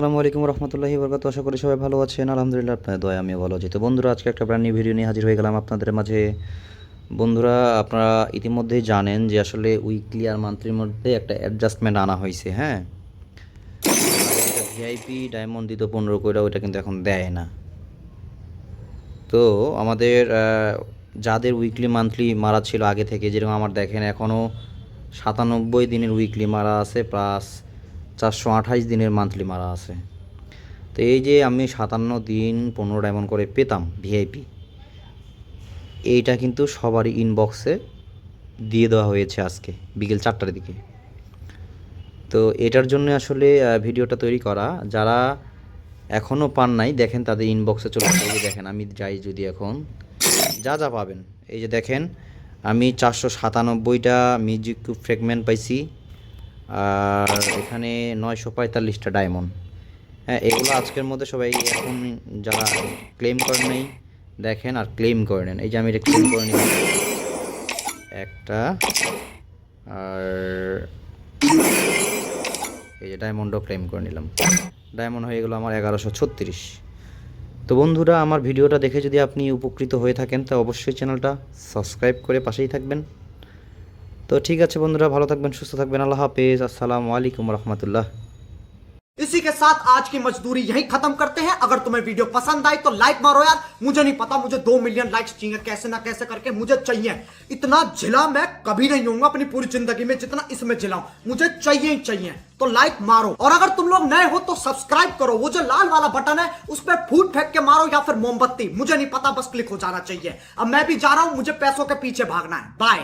আসসালামু আলাইকুম রহমতুল্লাহি বরকাত আশা করি সবাই ভালো আছেন। আলহামদুলিল্লাহ, আপনাদের দয়া আমি ভালো আছি। তো বন্ধুরা, আজকে একটা ব্র্যান্ড নিউ ভিডিও নিয়ে হাজির হয়ে গেলাম আপনাদের মাঝে। বন্ধুরা, আপনারা ইতিমধ্যেই জানেন যে আসলে উইকলি আর মান্থলির মধ্যে একটা অ্যাডজাস্টমেন্ট আনা হয়েছে হ্যাঁ? ভিআইপি ডায়মন্ড দিত পনেরো কইরা, ওইটা কিন্তু এখন দেয় না। তো আমাদের যাদের উইকলি মান্থলি মারা ছিল আগে থেকে, যেরকম আমার দেখেন এখনও সাতানব্বই দিনের উইকলি মারা আছে প্লাস চারশো আঠাশ দিনের মান্থলি মারা আছে। তো এই যে আমি সাতান্ন দিন পনেরো ডায়মন্ড করে পেতাম ভিআইপি এইটা কিন্তু সবারই ইনবক্সে দিয়ে দেওয়া হয়েছে আজকে, বিকেল চারটার দিকে। তো এটার জন্য আসলে ভিডিওটা তৈরি করা, যারা এখনও পান নাই, দেখেন তাদের ইনবক্সে চলে আসে। এই যে দেখেন, আমি যাই যদি এখন, যা যা পাবেন। এই যে দেখেন, আমি চারশো সাতানব্বইটা মিউজিক ফ্রেগমেন্ট পাইছি। আর এখানে নয়শো পঁয়তাল্লিশটা ডায়মন্ড হ্যাঁ এগুলো আজকের মধ্যে সবাই এখন যারা ক্লেম করেন নাই, দেখেন আর ক্লেম করে নেন। এই যে আমি এটা ক্লেম করে নিলাম। একটা, আর এই যে ডায়মন্ডও ক্লেম করে নিলাম। ডায়মন্ড হয়ে গেলো আমার এগারোশো ছত্রিশ। তো বন্ধুরা, আমার ভিডিওটা দেখে যদি আপনি উপকৃত হয়ে থাকেন, তা অবশ্যই চ্যানেলটা সাবস্ক্রাইব করে পাশেই থাকবেন। তো ঠিক আছে বন্ধুরা ভালো থাকবেন সুস্থ থাকবেন আল্লাহ হাফেজ আসসালামু আলাইকুম রহমতুল্লাহ इसी के साथ आज की मजदूरी यही खत्म करते हैं अगर तुम्हें वीडियो पसंद आई तो लाइक मारो यार मुझे नहीं पता मुझे दो मिलियन लाइक्स चाहिए कैसे ना कैसे करके मुझे चाहिए इतना जिला मैं कभी नहीं होऊंगा अपनी पूरी जिंदगी में जितना इसमें जिलाऊं मुझे चाहिए ही चाहिए तो लाइक मारो और अगर तुम लोग नए हो तो सब्सक्राइब करो वो जो लाल वाला बटन है उस पर फूट फेंक के मारो या फिर मोमबत्ती मुझे नहीं पता बस क्लिक हो जाना चाहिए अब मैं भी जा रहा हूं मुझे पैसों के पीछे भागना है बाय